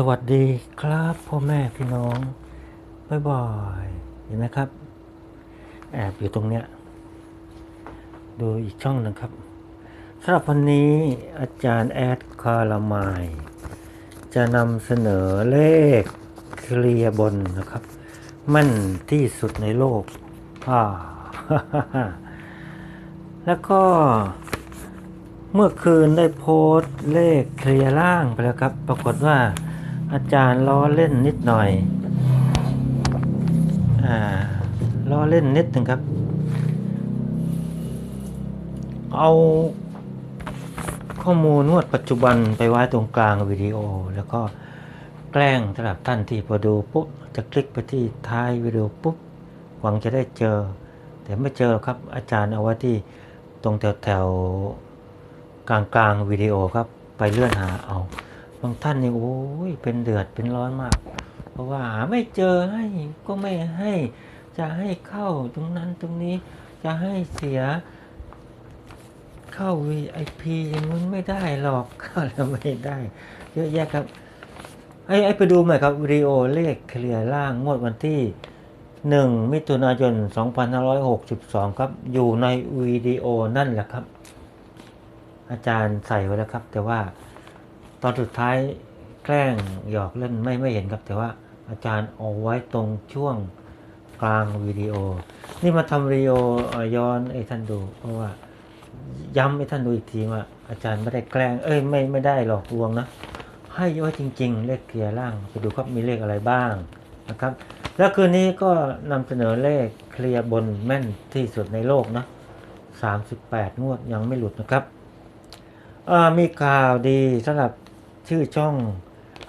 สวัสดีครับพ่อแม่พี่น้องบ่อยๆเห็นไหมครับ แอบอยู่ตรงเนี้ยดูอีกช่องหนึ่งครับสำหรับวันนี้อาจารย์แอดคาราไมายจะนำเสนอเลขเคลียบนนะครับ มั่นที่สุดในโลกอ่าแล้วก็เมื่อคืนได้โพสต์เลขเคลียร์ล่างไปแล้วครับ ปรากฏว่า อาจารย์ล้อเล่นนิดหน่อย อ่า ล้อเล่นนิดหนึ่งครับ เอาข้อมูลนวดปัจจุบันไปไว้ตรงกลางวิดีโอ แล้วก็แกล้งสำหรับท่านที่พอดูปุ๊บ จะคลิกไปที่ท้ายวิดีโอปุ๊บ หวังจะได้เจอ แต่ไม่เจอครับ อาจารย์เอาไว้ที่ตรงแถวแถวๆกลางกลางๆวิดีโอครับ ไปเลื่อนหาเอา บางท่านนี่โอ้ยเป็นเดือดเป็นร้อนมาก เพราะว่าหาไม่เจอให้ก็ไม่ให้ จะให้เข้าตรงนั้นตรงนี้จะให้เสียเข้า VIP อย่างนู้นไม่ได้หรอกเข้าแล้วไม่ได้ เยอะแยะครับไอ้ไอ้ไปดูใหม่ครับวิดีโอเลขเคลียร์ล่างงวดวันที่ 1 มิถุนายน 2562 ครับ อยู่ในวิดีโอนั่นแหละครับ อาจารย์ใส่ไว้แล้วครับ แต่ว่า ตอนสุดท้ายแกล้งหยอกเล่นไม่ไม่เห็นครับ แต่ว่าอาจารย์เอาไว้ตรงช่วงกลางวิดีโอ นี่มาทำวิดีโอย้อนให้ท่านดู เพราะว่าย้ำให้ท่านดูอีกทีว่า อาจารย์ไม่ได้แกล้ง เอ้ยไม่ไม่ได้หลอกลวงนะ ให้ไว้จริง ๆ เลขเคลียร์ล่างไปดูครับมีเลขอะไรบ้างนะครับ แล้วคืนนี้ก็นำเสนอเลขเคลียร์บนแม่นที่สุดในโลกนะ38 งวดยังไม่หลุดนะครับมีข่าวดีสำหรับ ชื่อช่อง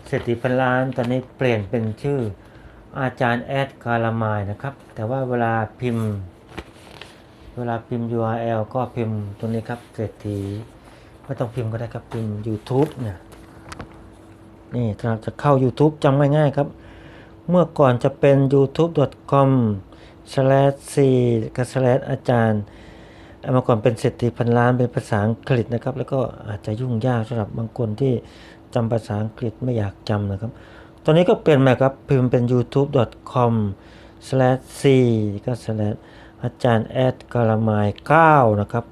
เศรษฐีพันล้านตอนนี้เปลี่ยนเป็นชื่ออาจารย์แอดคารามายนะครับ แต่ว่าเวลาพิมพ์ เวลาพิมพ์ URL ก็พิมพ์ตัวนี้ครับเศรษฐีไม่ต้องพิมพ์ก็ได้ครับพิมพ์ YouTube เนี่ยนี่ถ้าจะเข้า YouTube จำง่ายๆครับ เมื่อก่อนจะเป็น youtube.com c กับ slash อาจารย์เมื่อก่อนเป็นเศรษฐีพันล้านเป็นภาษาอังกฤษนะครับ แล้วก็อาจจะยุ่งยากสำหรับบางคนที่ จำภาษาอังกฤษไม่อยากจำนะครับ ตอนนี้ก็เปลี่ยนใหม่ครับ พิมพ์เป็น youtube.com slash c ก็ slash อาจารย์แอดกาลามาย9นะครับ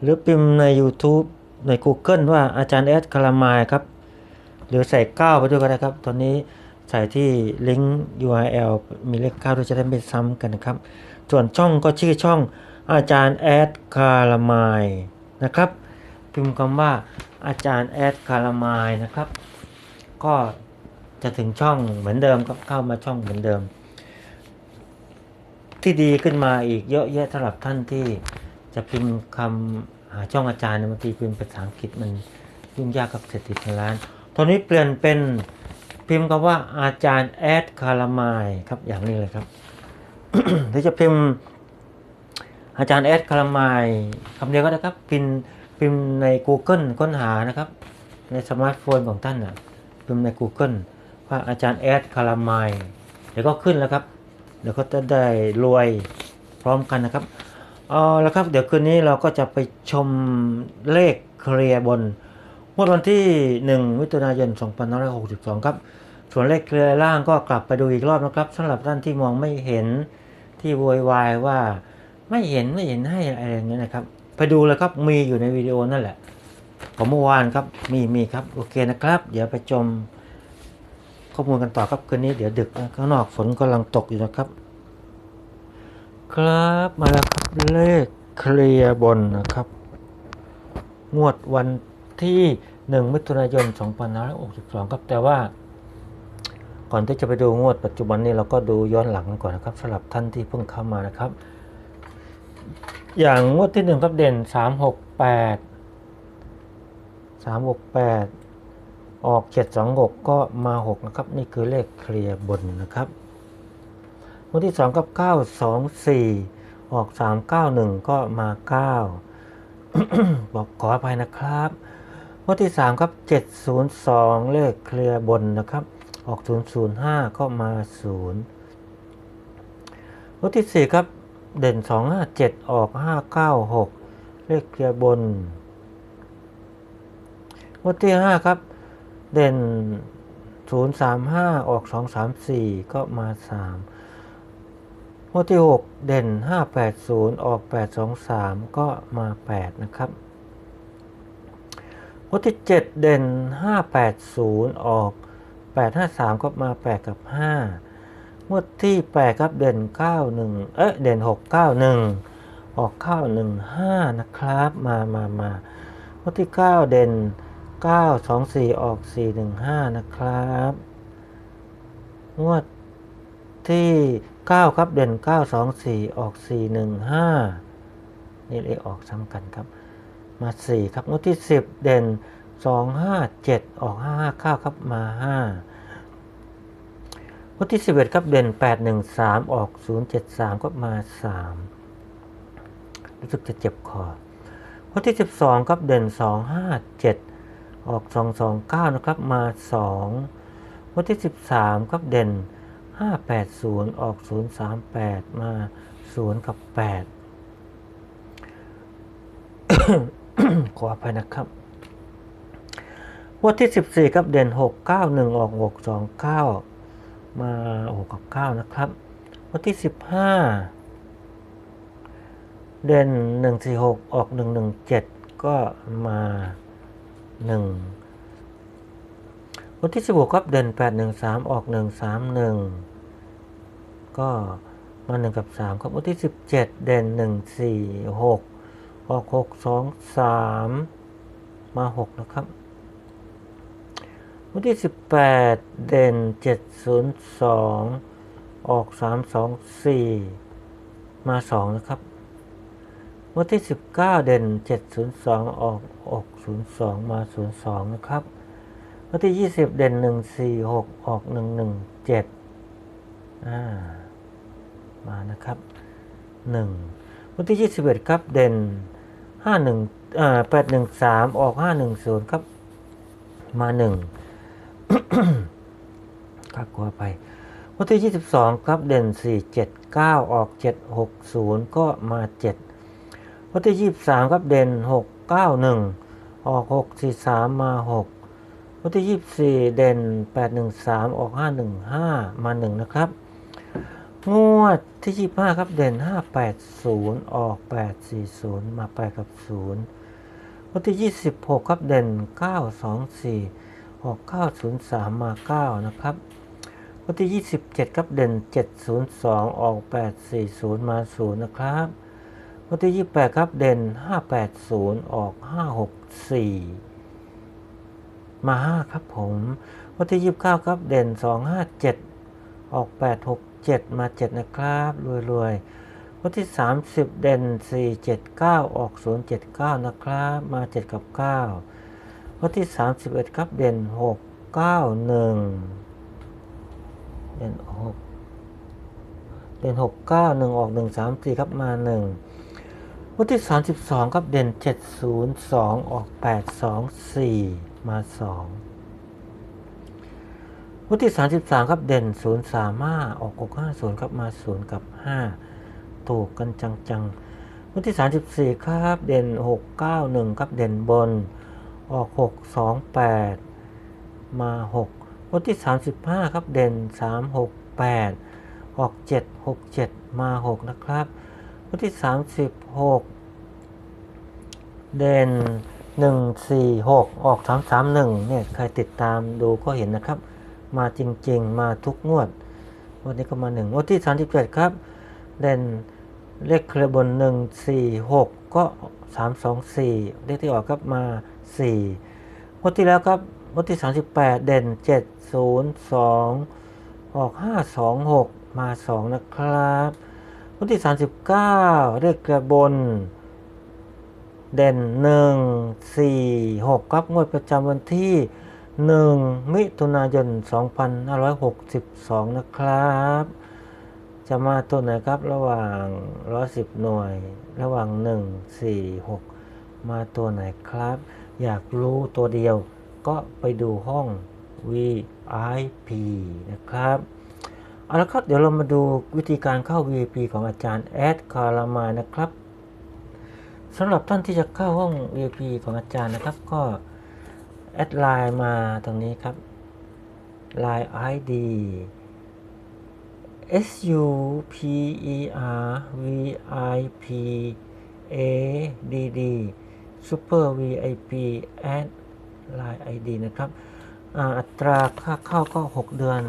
หรือพิมพ์ใน YouTube ใน Google ว่าอาจารย์แอดกาลามายครับ หรือใส่ 9 ไปด้วยก็ได้ครับ ตอนนี้ใส่ที่ลิงก์ URL มีเลข9ด้วยจะได้ไม่ซ้ำกันนะครับ ส่วนช่องก็ชื่อช่องอาจารย์แอดคาราไมายนะครับ พิมพ์คำว่าอาจารย์แอดคารามายนะครับ ก็จะถึงช่องเหมือนเดิมก็เข้ามาช่องเหมือนเดิม ที่ดีขึ้นมาอีกเยอะแยะสำหรับท่านที่จะพิมพ์คำหาช่องอาจารย์เนี่ยบางทีพิมพ์ภาษาอังกฤษมันยุ่งยากกับเศรษฐีพันล้านตอนนี้เปลี่ยนเป็นพิมพ์คำว่าอาจารย์แอดคารามายครับอย่างนี้เลยครับหรือจะพิมพ์อาจารย์แอดคารามายคำเดียวก็ได้ครับพิมพ์ พิมพ์ใน Google ค้นหานะครับ ในสมาร์ทโฟนของท่านนะพิมพ์ใน Google ว่าอาจารย์แอดคารามายเดี๋ยวก็ขึ้นแล้วครับ เดี๋ยวก็จะได้รวยพร้อมกันนะครับเอาละครับ เดี๋ยวคืนนี้เราก็จะไปชมเลขเคลียร์บนงวดวันที่ 1 มิถุนายน 2562 ครับ ส่วนเลขเคลียร์ล่างก็กลับไปดูอีกรอบนะครับสำหรับท่านที่มองไม่เห็นที่โวยวายว่าไม่เห็นไม่เห็นให้อะไรอย่างเงี้ยนะครับ ไปดูเลยครับมีอยู่ในวิดีโอนั่นแหละของเมื่อวานครับมีมีครับโอเคนะครับ เดี๋ยวไปชมข้อมูลกันต่อครับคืนนี้เดี๋ยวดึกนะข้างนอกฝนกำลังตกอยู่นะครับ ครับมาแล้วครับเลขเคลียร์บนนะครับ งวดวันที่1มิถุนายน2562ครับแต่ว่า ก่อนที่จะไปดูงวดปัจจุบันนี้เราก็ดูย้อนหลังก่อนนะครับสำหรับท่านที่เพิ่งเข้ามานะครับ อย่างงวดที่หนึ่งครับเด่นสามหกแปดสามหกแปดออกเจ็ดสองหกก็มาหกนะครับ นี่คือเลขเคลียร์บนนะครับงวดที่สองกับเก้าสองสี่ออกสามเก้าหนึ่งก็มาเก้าบอกขออภัยนะครับงวดที่สามครับเจ็ดศูนย์สองเลขเคลียร์บนนะครับ ออกศูนย์ศูนย์ห้าก็มาศูนย์งวดที่สี่ครับ เด่น 257 ออก 596 เลขเคลียร์บนงวดที่ 5 ครับ เด่นศูนย์สามห้าออกสองสามสี่ก็มาสามงวดที่หกเด่นห้าแปดศูนย์ออกแปดสองสามก็มาแปดนะครับงวดที่เจ็ดเด่นห้าแปดศูนย์ออกแปดห้าสามก็มาแปดกับห้า งวดที่แปดครับเด่นเก้าหนึ่งเอ๊ะเด่นหกเก้าหนึ่งออกเก้าหนึ่งห้านะครับ มามา มางวดที่เก้าเด่น 9 2 4 ออก 4 1 5 นะครับ งวดที่ 9 ครับเด่น 9 2 4 ออก 4 1 5 นี่เลขออกซ้ำกันครับ มา 4 ครับงวดที่ 10 เด่น 2 5 7 ออก 5 5 9 ครับมา 5 งวดที่11ครับเด่น8 1 3ออก0 7 3ก็มา3รู้สึกจะเจ็บคองวดที่12ครับเด่น2 5 7ออก229นะครับมา2วันที่13ครับเด่น580ออก038มา0กับ8ขออภัยนะครับวันที่ 14ครับเด่น 691 ออก 629 มา6กับ9นะครับ วันที่ 15 เด่น 146 ออก 117 ก็มาหนึ่งวันที่ 16 ครับ เด่น 8 1 3 ออก 1 3 1 ก็มา 1 กับ 3 ครับ วันที่ 17 เด่น 1 4 6 ออก 6 2 3 มา 6 นะครับ วันที่ 18 เด่น 7 0 2 ออก 3 2 4 มา 2 นะครับ วันที่ 19 เด่น 702 ออกออก 02 มา 02 นะครับ วันที่ 20 เด่น 146 ออก 117อ่ามานะครับ 1 วันที่ 21 ครับเด่น 51อ่า813 ออก 510 ครับมา 1 ครับกลัวไป วันที่ 22 ครับเด่น 479 ออก 760 ก็มา 7 วันที่ 23 ครับเด่น 691 ออก 643 มา 6 วันที่ 24 เด่น 813 ออก 515 มา 1 นะครับ งวดที่ 25 ครับเด่น 580 ออก 840 มา8กับ 0 วันที่ 26 ครับเด่น 924 ออก 903 มา 9 นะครับ วันที่ 27 ครับเด่น 702 ออก 840 มา 0 นะครับ วันที่ 28 ครับเด่น 580 ออก 564 มา 5 ครับผม วันที่ 29 ครับเด่น 257 ออก 867 มา 7 นะครับรวยๆวันที่ 30 เด่น 479 ออก 079 นะครับ มา 7 กับ 9 วันที่ 31 ครับเด่น 691 เด่น 6 เด่น 691 ออก 134 ครับมา 1 วันที่ 32 ครับเด่น 702 ออก 824 มา 2 วันที่ 33 ครับเด่น 035 ออก 650 ครับมา 0 กับ 5 ถูกกันจังๆ วันที่ 34 ครับเด่น 691 ครับเด่นบน ออก 628 มา 6 วันที่ 35 ครับ เด่น 368 ออก 767 มา 6 นะครับ วันที่ 36 เด่น 146 ออก 331 เนี่ย ใครติดตามดูก็เห็นนะครับ มาจริงๆ มาทุกงวด วันนี้ก็มา 1 วันที่ 37 ครับ เด่นเลขเคลียร์บน 146 ก็ 324 เลขที่ออกครับมา 4วันที่แล้วครับวันที่ 38 เด่น 702 ออก 526 มา 2 นะครับวันที่ 39เลขกระบน เด่น 1 4 6 ครับ งวดประจำวันที่ 1 มิถุนายน 2562 นะครับจะมาตัวไหนครับระหว่าง110หน่วย ระหว่าง1 4 6มาตัวไหนครับ อยากรู้ตัวเดียว ก็ไปดูห้อง VIP นะครับเอาละครับ เดี๋ยวเรามาดูวิธีการเข้า VIP ของอาจารย์แอดคารามานะครับสำหรับท่านที่จะเข้าห้อง VIP ของอาจารย์นะครับ ก็แอดไลน์มาตรงนี้ครับ Line ID S U P E R V I P A D D Super VIP at Line ID นะครับอัตราค่าเข้าก็ 6 เดือน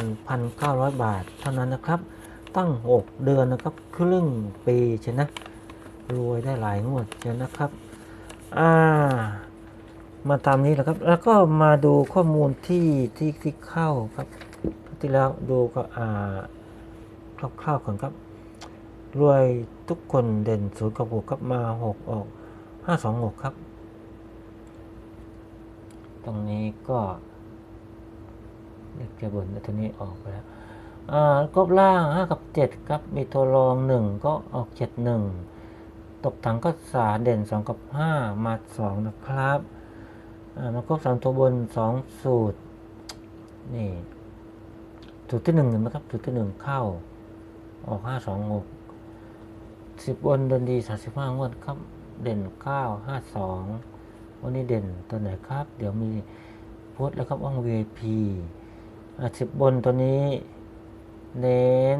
1,900 บาท เท่านั้นนะครับ ตั้ง 6 เดือนนะครับครึ่งปีใช่นะรวยได้หลายงวดใช่นะครับอ่ามาตามนี้แหละครับ แล้วก็มาดูข้อมูลที่ที่ที่เข้าครับที่แล้วดูก็อ่าคร่าวๆก่อนครับ รวยทุกคนเด่นศูนย์กับหกครับมาหกออกห้าสองหกครับ ตรงนี้ก็เลขเกียร์บนตัวนี้ออกไปแล้วอ่ากบล่างห้ากับเจ็ดครับมีตัวรองหนึ่งก็ออกเจ็ดหนึ่งตกถังก็สาเด่นสองกับห้ามาสองนะครับอ่ามากบสามตัวบนสองสูตร นี่สูตรที่หนึ่งเห็นไหมครับสูตรที่หนึ่งเข้า ออกห้าสองหกสิบบนเดินดีสามสิบห้างวดครับ เด่นเก้าห้าสอง วันนี้เด่นตัวไหนครับ เดี๋ยวมีโพสต์แล้วครับว่าง VIP อะสิบบนตัวนี้ เน้น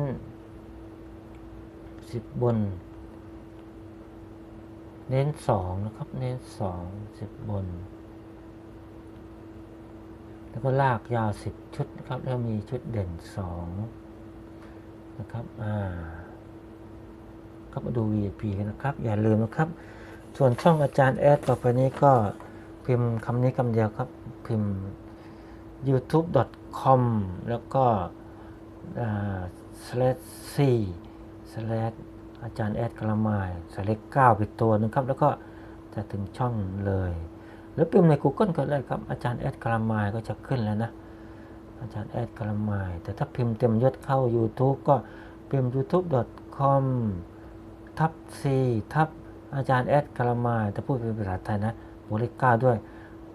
สิบบน เน้นสองนะครับ เน้นสองสิบบน แล้วก็ลากยาวสิบชุดนะครับ แล้วมีชุดเด่นสองนะครับ อ่าก็มาดู VIP กันนะครับ อย่าลืมนะครับ ส่วนช่องอาจารย์แอดต่อไปนี้ก็พิมพ์คำนี้คำเดียวครับ พิมพ์ youtube.com แล้วก็ slash c slash อาจารย์แอดกระมายสเลขเก้าปิดตัวหนึงครับ แล้วก็จะถึงช่องเลย หรือพิมพ์ใน Google ก็ได้ครับ อาจารย์แอดกระมายก็จะขึ้นแล้วนะ อาจารย์แอดกระมาย แต่ถ้าพิมพ์เต็มยศเข้า YouTube ก็พิมพ์ youtube.com ทับ c ทับ อาจารย์แอดกระมายแต่พูดเป็นภาษาไทยนะบวกเลขเก้าด้วย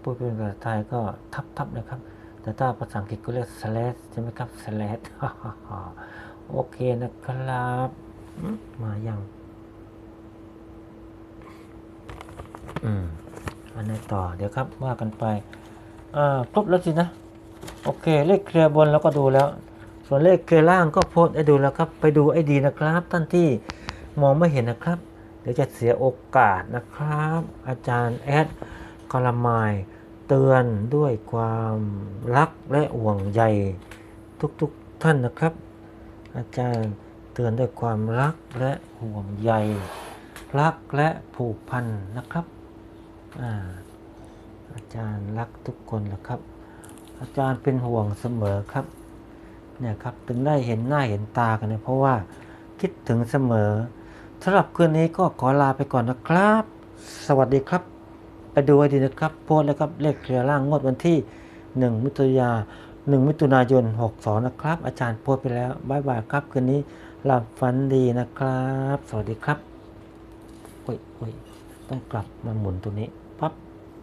พูดเป็นภาษาไทยก็ทับทับนะครับ แต่ถ้าภาษาอังกฤษก็เรียก slash ใช่ไหมครับ slash โอเคนะครับมมายัง อืม อันไหนต่อ เดี๋ยวครับ ว่ากันไปอ่าครบแล้วสินะ โอเค เลขเคลียร์บนแล้วก็ดูแล้ว ส่วนเลขเคลียร์ล่างก็โพสต์ให้ดูแล้วครับ ไปดูไอ้ดีนะครับ ท่านที่มองไม่เห็นนะครับ เดี๋ยวจะเสียโอกาสนะครับ อาจารย์แอดกรมายเตือนด้วยความรักและห่วงใยทุกๆทท่านนะครับ อาจารย์เตือนด้วยความรักและห่วงใยรักและผูกพันนะครับอาอาจารย์รักทุกคนนะครับ อาจารย์เป็นห่วงเสมอครับเนี่ยครับถึงได้เห็นหน้าเห็นตากันเนี่ยเพราะว่าคิดถึงเสมอ สำหรับคืนนี้ก็ขอลาไปก่อนนะครับ สวัสดีครับ ไปดูให้ดีนะครับ โพสต์แล้วครับ เลขเคลียร์ล่างงวดวันที่ 1 มิถุนายน1มิถุนายน 62 นะครับ อาจารย์โพสไปแล้วบายบายครับ คืนนี้หลับฝันดีนะครับ สวัสดีครับโอ้ยโอ้ยต้องกลับมาหมุนตัวนี้